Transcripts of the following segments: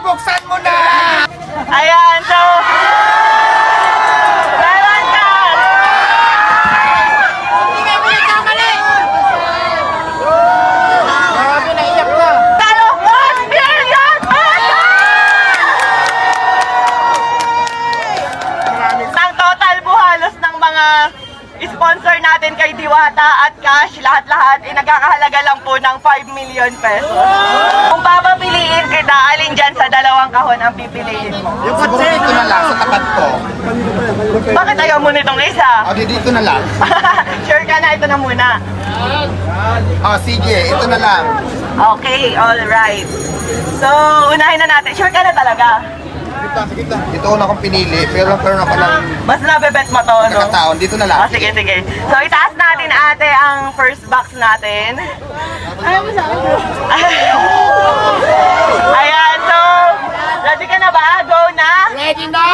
buksan mo na! Ayan, so... Meron ka! Grabe, naiyak na. Talo 1 million pesos! Ang total buhalos ng mga sponsor natin kay Diwata at Cash, lahat-lahat ay nagkakahalaga lang po ng 5 million pesos. Kung papapiliin kita, alin dyan sa dalawang kahon ang pipiliin mo? Yung kotse, dito na lang, sa tapat ko. Bakit ayaw mo nitong isa? O, di dito na lang. sure ka na, ito na muna. O, sige, ito na lang. Okay, alright. So, unahin na natin. Sure ka na talaga? Ito una kong pinili, pero pero ako lang Mas nabebet mo to, no? nakataon. Dito na lang. Oh, sige, sige. So, itaas natin ate ang first box natin. Ready ka na ba? Go na? Ready na!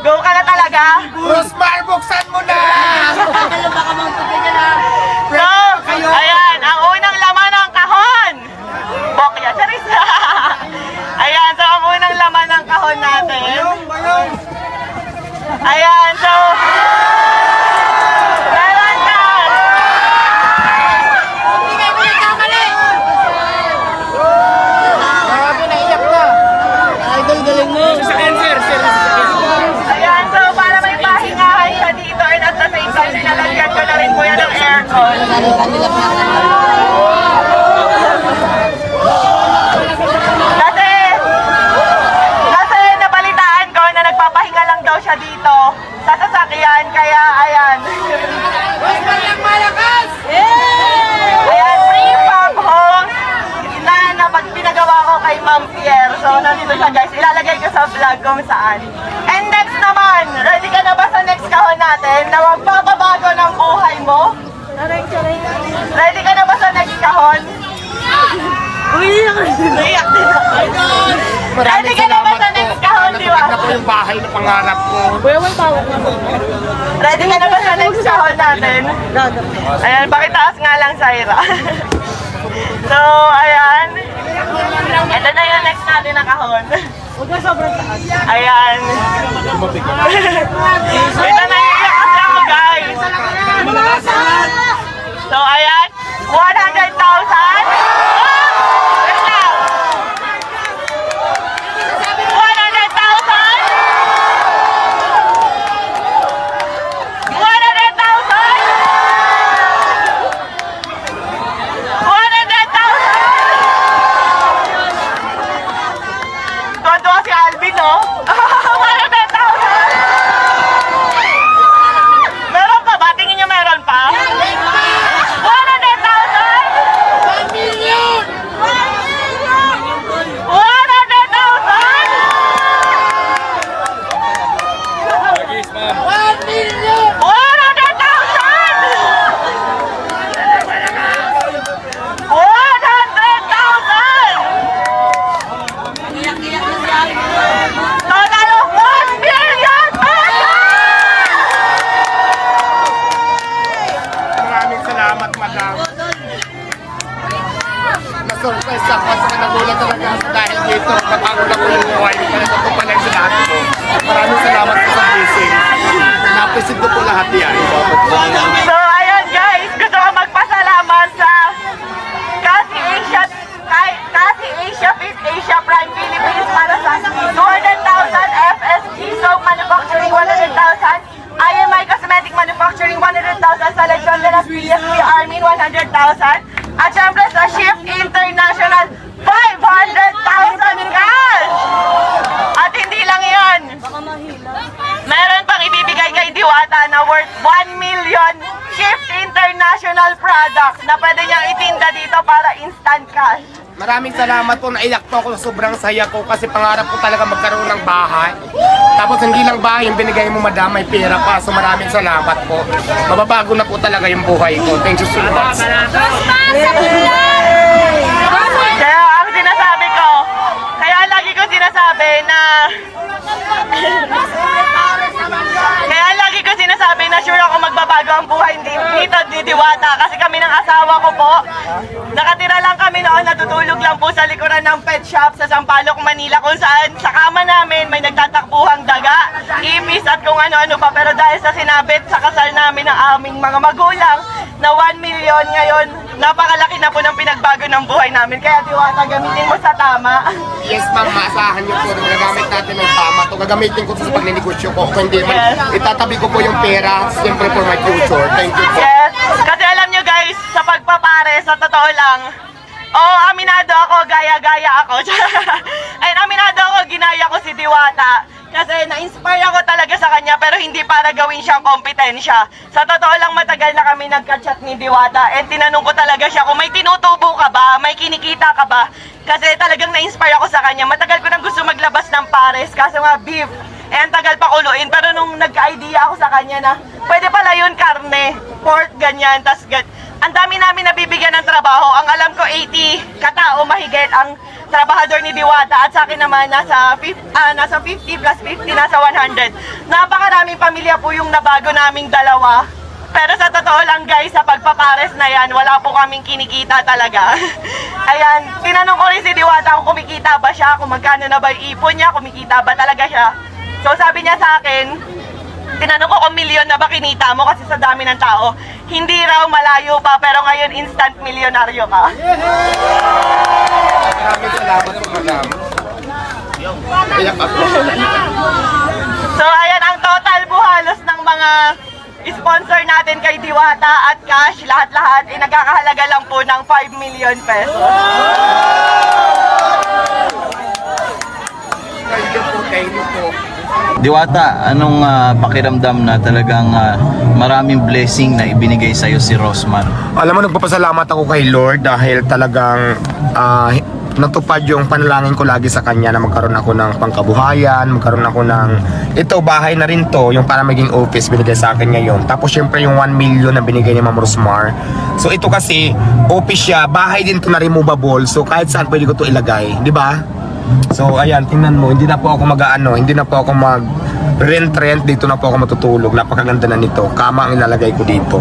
Go ka na talaga? Rosmar, buksan mo na! So, ayan, ang unang laman ng kahon. Bokya, charis. ayan, so ang unang laman ng kahon natin. Ayan, so... Meron ka! Grabe, naiyak na. Ayan, so para may pahingahan siya dito and at the same time, nilalagyan ko na rin po yan ng aircon. Kasi, kasi nabalitaan ko na nagpapahinga lang daw siya dito sa sasakyan, kaya ayan. Ayan, free pub home na, na pag pinagawa ko kay Ma'am Pierre. So, nandito siya guys. Ilalagay ko sa vlog kung saan. And next naman, ready ka na ba sa next kahon natin na magpapabago ng buhay mo? Ready ka na ba sa next kahon? Umiyak! Umiyak din ako. Ready ka na ba sa next kahon, di ba? Ako yung bahay na pangarap ko. Ready ka na ba sa next kahon natin? Ayan, pakitaas nga lang, Syra. so, ayan. Ito na yung next natin na kahon. Huwag na sobrang taas. Ayan. Ito na yung kasi ako, guys. So, ayan. 100,000. No? Na-surprise ako sa nagulat talaga ako dahil dito. Napagod ako yung buhay ko. Kaya ito pala yung sinabi ko. Maraming salamat po sa blessing. Napisid ko po lahat yan. So, ayun guys, gusto ko magpasalamat sa Kasi Asia, Kasi Asia Fit Asia Prime Philippines para sa 200,000 FSG Soap Manufacturing 100,000 IMI Cosmetic Manufacturing 100,000 sa Lechon de las PSP Armin 100,000 at syempre sa Shift International 500,000 cash! At hindi lang yan. Meron pang ibibigay kay Diwata na worth 1 million Shift International products na pwede niyang itinda dito para instant cash. Maraming salamat po. Naiyak po ako. Sobrang saya ko kasi pangarap ko talaga magkaroon ng bahay. Tapos hindi lang bahay yung binigay mo madam, may pera pa. So maraming salamat po. Mababago na po talaga yung buhay ko. Thank you so much. Kaya ang sinasabi ko, kaya lagi ko sinasabi na Kaya lagi ko sinasabi na sure ako magbaba nagbago ang buhay ni Nito di Diwata kasi kami ng asawa ko po. Nakatira lang kami noon, natutulog lang po sa likuran ng pet shop sa Sampaloc, Manila kung saan sa kama namin may nagtatakbuhang daga, ipis at kung ano-ano pa. Pero dahil sa sinabit sa kasal namin ng aming mga magulang na 1 million ngayon, napakalaki na po ng pinagbago ng buhay namin. Kaya Diwata, gamitin mo sa tama. Yes, ma'am, maasahan niyo po na gagamit natin ng tama to. Gagamitin ko to sa pagninegosyo ko. Kung hindi man, Yes. itatabi ko po yung pera, siyempre for my future. Thank you po. Yes. Kasi guys, sa pagpapare, sa totoo lang, Oo, aminado ako, gaya-gaya ako. Ayun, aminado ako, ginaya ko si Diwata. Kasi na-inspire ako talaga sa kanya pero hindi para gawin siyang kompetensya. Sa totoo lang matagal na kami nagka-chat ni Diwata and tinanong ko talaga siya kung may tinutubo ka ba, may kinikita ka ba. Kasi talagang na-inspire ako sa kanya. Matagal ko nang gusto maglabas ng pares kaso nga beef. Eh, tagal pa kuluin. Pero nung nagka-idea ako sa kanya na, pwede pala yun karne, pork, ganyan, tas ang dami namin nabibigyan ng trabaho. Ang alam ko, 80 katao mahigit ang trabahador ni Diwata at sa akin naman nasa 50, ah, nasa 50 plus 50, nasa 100. Napakaraming pamilya po yung nabago naming dalawa. Pero sa totoo lang guys, sa pagpapares na yan, wala po kaming kinikita talaga. Ayan, tinanong ko rin si Diwata kung kumikita ba siya, kung magkano na ba yung ipon niya, kumikita ba talaga siya. So sabi niya sa akin, tinanong ko kung milyon na ba kinita mo kasi sa dami ng tao. Hindi raw malayo pa, pero ngayon instant milyonaryo ka. Maraming salamat po, madam. Iyak ako. So ayan ang total po halos ng mga sponsor natin kay Diwata at Cash, lahat-lahat ay nagkakahalaga lang po ng 5 million pesos. Thank you po, thank you po. Diwata, anong ah, pakiramdam na talagang ah, maraming blessing na ibinigay sa'yo si Rosmar? Alam mo, nagpapasalamat ako kay Lord dahil talagang ah, natupad yung panalangin ko lagi sa kanya na magkaroon ako ng pangkabuhayan, magkaroon ako ng ito, bahay na rin to, yung para maging office binigay sa akin ngayon. Tapos syempre yung 1 million na binigay ni Ma'am Rosmar. So ito kasi, office siya, bahay din to na removable. So kahit saan pwede ko to ilagay, di ba? So ayan, tingnan mo, hindi na po ako mag-ano, hindi na po ako mag rent rent dito na po ako matutulog. Napakaganda na nito. Kama ang ilalagay ko dito.